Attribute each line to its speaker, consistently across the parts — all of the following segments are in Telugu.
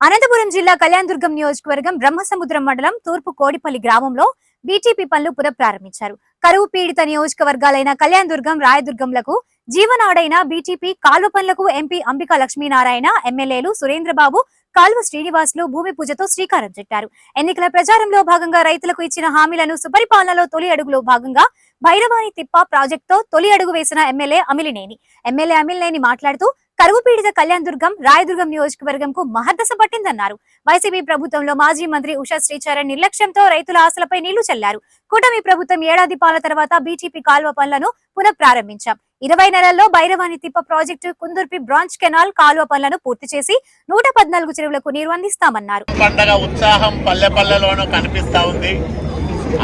Speaker 1: అనంతపురం జిల్లా కళ్యాణదుర్గం నియోజకవర్గం బ్రహ్మసముద్రం మండలం తూర్పు కోడిపల్లి గ్రామంలో బీటీపీ పనులు పునఃప్రారంభించారు. కరువు పీడిత నియోజకవర్గాలైన కళ్యాణదుర్గం రాయదుర్గంలకు జీవనాడైన బీటీపీ కాల్వ పనులకు ఎంపీ అంబికా లక్ష్మీనారాయణ ఎమ్మెల్యేలు సురేంద్రబాబు కాల్వ శ్రీనివాసులు భూమి పూజతో శ్రీకారం చుట్టారు. ఎన్నికల ప్రచారంలో భాగంగా రైతులకు ఇచ్చిన హామీలను సుపరిపాలనలో తొలి అడుగులో భాగంగా భైరవాణి తిప్ప ప్రాజెక్టుతో తొలి అడుగు వేసిన ఎమ్మెల్యే అమిలినేని. ఎమ్మెల్యే అమిలినేని మాట్లాడుతూ కరువు పీడిత కళ్యాణ్ దుర్గం రాయదుర్గం నియోజకవర్గంకు మహద్దశ పట్టిందన్నారు. వైసీపీ ప్రభుత్వంలో మాజీ మంత్రి ఉషా శ్రీచరణ్ నిర్లక్ష్యంతో రైతుల ఆశలపై నీళ్ళు చల్లారు. కూటమి ప్రభుత్వం ఏడాది పాల తర్వాత బీటీపీ కాల్వ పనులను పునః ప్రారంభించాం ఇరవై నెలల్లో భైరవాణి తిప్ప ప్రాజెక్టు కుందుర్పి బ్రాంచ్ కెనాల్ కాలువ పనులను పూర్తి చేసి నూట పద్నాలుగు చెరువులకు నీరు అందిస్తామన్నారు.
Speaker 2: పండగ ఉత్సాహం పల్లె పల్లెలోనూ కనిపిస్తా ఉంది.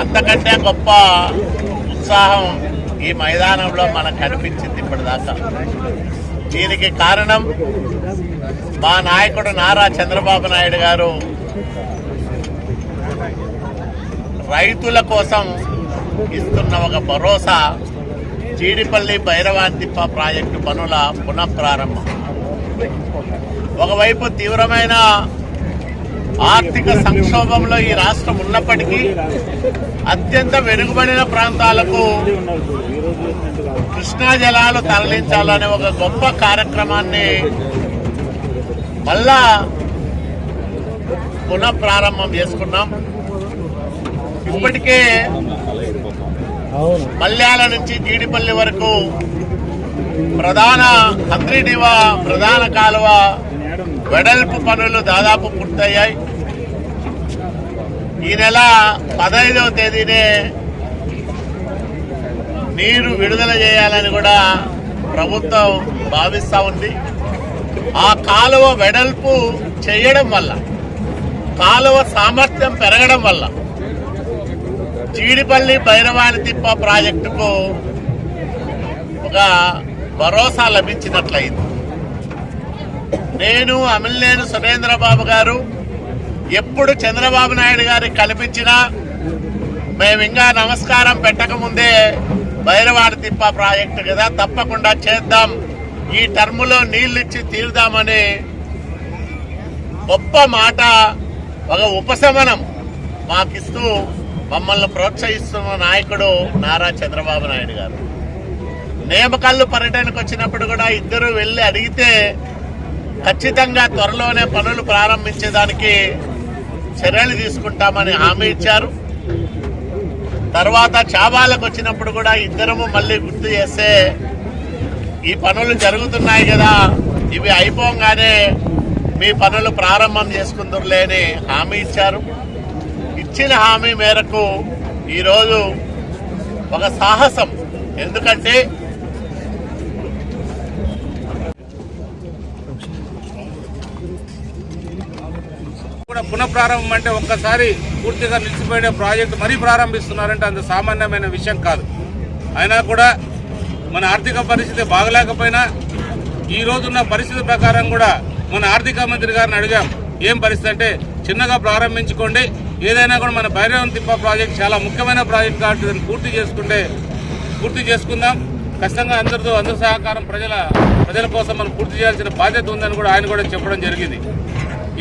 Speaker 2: అంతకంటే గొప్ప ఉత్సాహం ఈ మైదానంలో మనకు కనిపించింది ఇప్పటిదాకా. దీనికి కారణం మా నాయకుడు నారా చంద్రబాబు నాయుడు గారు. రైతుల కోసం ఇస్తున్న ఒక భరోసా జీడిపల్లి భైరవాంతిప్ప ప్రాజెక్టు పనుల పునఃప్రారంభం. ఒకవైపు తీవ్రమైన ఆర్థిక సంక్షోభంలో ఈ రాష్ట్రం ఉన్నప్పటికీ అత్యంత వెనుకబడిన ప్రాంతాలకు కృష్ణా జలాలు తరలించాలనే ఒక గొప్ప కార్యక్రమాన్ని మళ్ళా పునః ప్రారంభం చేసుకున్నాం. ఇప్పటికే మల్యాల నుంచి జీడిపల్లి వరకు ప్రధాన హంద్రిడివా ప్రధాన కాలువ వెడల్పు పనులు దాదాపు పూర్తయ్యాయి. ఈ నెల పదహైదవ తేదీనే నీరు విడుదల చేయాలని కూడా ప్రభుత్వం భావిస్తూ ఉంది. ఆ కాలువ వెడల్పు చేయడం వల్ల కాలువ సామర్థ్యం పెరగడం వల్ల జీడిపల్లి భైరవాణి తిప్ప ప్రాజెక్టుకు ఒక భరోసా లభించినట్లయింది. నేను అమిలినేని సురేంద్రబాబు గారు. ఎప్పుడు చంద్రబాబు నాయుడు గారికి కల్పించినా మేము ఇంకా నమస్కారం పెట్టకముందే బైరవాడ తిప్ప ప్రాజెక్టు కదా తప్పకుండా చేద్దాం. ఈ టర్ములో నీళ్ళు ఇచ్చి తీరుదామని గొప్ప మాట ఒక ఉపశమనం మాకిస్తూ మమ్మల్ని ప్రోత్సహిస్తున్న నాయకుడు నారా చంద్రబాబు నాయుడు గారు. నేమకల్లు పర్యటనకు వచ్చినప్పుడు కూడా ఇద్దరు వెళ్ళి అడిగితే ఖచ్చితంగా త్వరలోనే పనులు ప్రారంభించేదానికి చర్యలు తీసుకుంటామని హామీ ఇచ్చారు. తర్వాత చాబాలకు వచ్చినప్పుడు కూడా ఇద్దరము మళ్ళీ గుర్తు చేస్తే ఈ పనులు జరుగుతున్నాయి కదా ఇవి అయిపోగానే మీ పనులు ప్రారంభం చేసుకుందరులే అని హామీ ఇచ్చారు. ఇచ్చిన హామీ మేరకు ఈరోజు ఒక సాహసం. ఎందుకంటే
Speaker 3: పునఃప్రారంభం అంటే ఒక్కసారి పూర్తిగా నిలిచిపోయిన ప్రాజెక్టు మరీ ప్రారంభిస్తున్నారంటే అంత సామాన్యమైన విషయం కాదు. అయినా కూడా మన ఆర్థిక పరిస్థితి బాగలేకపోయినా ఈ రోజున్న పరిస్థితి ప్రకారం కూడా మన ఆర్థిక మంత్రి గారిని అడిగాం ఏం పరిస్థితి? అంటే చిన్నగా ప్రారంభించుకోండి. ఏదైనా కూడా మన భైరవం తిప్ప ప్రాజెక్ట్ చాలా ముఖ్యమైన ప్రాజెక్ట్ కాబట్టి దాన్ని పూర్తి చేసుకుంటే పూర్తి చేసుకుందాం. ఖచ్చితంగా అందరితో అందరి సహకారం ప్రజల ప్రజల కోసం మనం పూర్తి చేయాల్సిన బాధ్యత ఉందని కూడా ఆయన కూడా చెప్పడం జరిగింది.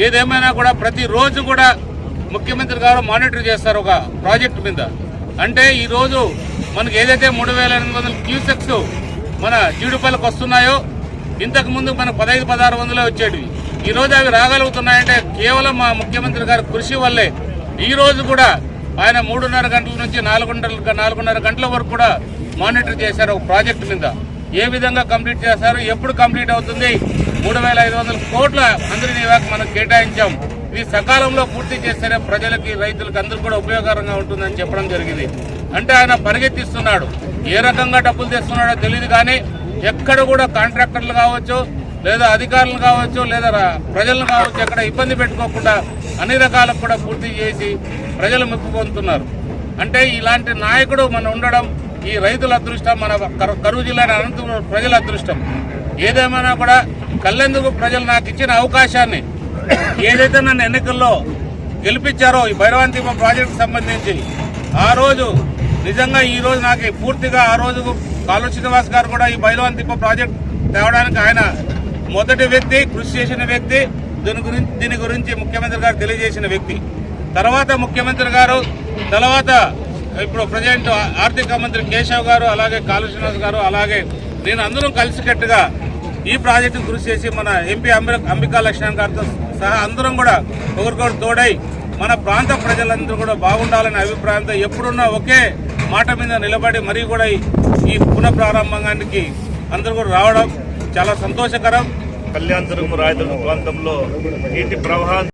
Speaker 3: ఏదేమైనా కూడా ప్రతిరోజు కూడా ముఖ్యమంత్రి గారు మానిటర్ చేస్తారు ఒక ప్రాజెక్ట్ మీద. అంటే ఈరోజు మనకి ఏదైతే మూడు వేల ఎనిమిది వందల క్యూసెక్స్ మన జీడిపల్లికి వస్తున్నాయో ఇంతకు ముందు మన పదహైదు పదహారు వందలే వచ్చేటివి. ఈ రోజు అవి రాగలుగుతున్నాయంటే కేవలం మా ముఖ్యమంత్రి గారి కృషి వల్లే. ఈరోజు కూడా ఆయన మూడున్నర గంటల నుంచి నాలుగున్నర నాలుగున్నర గంటల వరకు కూడా మానిటర్ చేశారు ఒక ప్రాజెక్ట్ మీద. ఏ విధంగా కంప్లీట్ చేశారు ఎప్పుడు కంప్లీట్ అవుతుంది మూడు వేల ఐదు వందల కోట్ల మంత్రి నివాక్ మనం కేటాయించాం. ఇది సకాలంలో పూర్తి చేస్తేనే ప్రజలకి రైతులకు అందరికి కూడా ఉపయోగకరంగా ఉంటుందని చెప్పడం జరిగింది. అంటే ఆయన పరిగెత్తిస్తున్నాడు. ఏ రకంగా డబ్బులు తెస్తున్నాడో తెలియదు కానీ ఎక్కడ కూడా కాంట్రాక్టర్లు కావచ్చు లేదా అధికారులు కావచ్చు లేదా రా- ప్రజలను కావచ్చు ఎక్కడ ఇబ్బంది పెట్టుకోకుండా అన్ని రకాలకు కూడా పూర్తి చేసి ప్రజలు మెప్పు పొందుతున్నారు. అంటే ఇలాంటి నాయకుడు మన ఉండడం ఈ రైతుల అదృష్టం మన కరు- కరువు జిల్లా అనంతపురం ప్రజల అదృష్టం. ఏదేమైనా కూడా కల్లెందుకు ప్రజలు నాకు ఇచ్చిన అవకాశాన్ని ఏదైతే నన్ను ఎన్నికల్లో గెలిపించారో ఈ భైరవాంతిమ ప్రాజెక్టు సంబంధించి ఆ రోజు నిజంగా ఈ రోజు నాకు పూర్తిగా ఆ రోజు కాలు శ్రీనివాస్ గారు కూడా ఈ భైరవాంతిమ ప్రాజెక్ట్ తేవడానికి ఆయన మొదటి వ్యక్తి కృషి చేసిన వ్యక్తి దీని గురించి దీని గురించి ముఖ్యమంత్రి గారు తెలియజేసిన వ్యక్తి. తర్వాత ముఖ్యమంత్రి గారు తర్వాత ఇప్పుడు ప్రజెంట్ ఆర్థిక మంత్రి కేశవ్ గారు అలాగే కాళీ శ్రీనివాస్ గారు అలాగే నేను అందరం కలిసికట్టుగా ఈ ప్రాజెక్టు కృషి చేసి మన ఎంపీ అంబి అంబికా లక్ష్మణ్ గారితో సహా అందరం కూడా ఒకరికొకరు తోడై మన ప్రాంత ప్రజలందరూ కూడా బాగుండాలనే అభిప్రాయంతో ఎప్పుడున్నా ఒకే మాట మీద నిలబడి మరీ కూడా ఈ- ఈ పునః ప్రారంభానికి అందరూ కూడా రావడం చాలా సంతోషకరం.
Speaker 4: కళ్యాణ్ రాయదుర్గం ప్రాంతంలో నీటి ప్రవాహం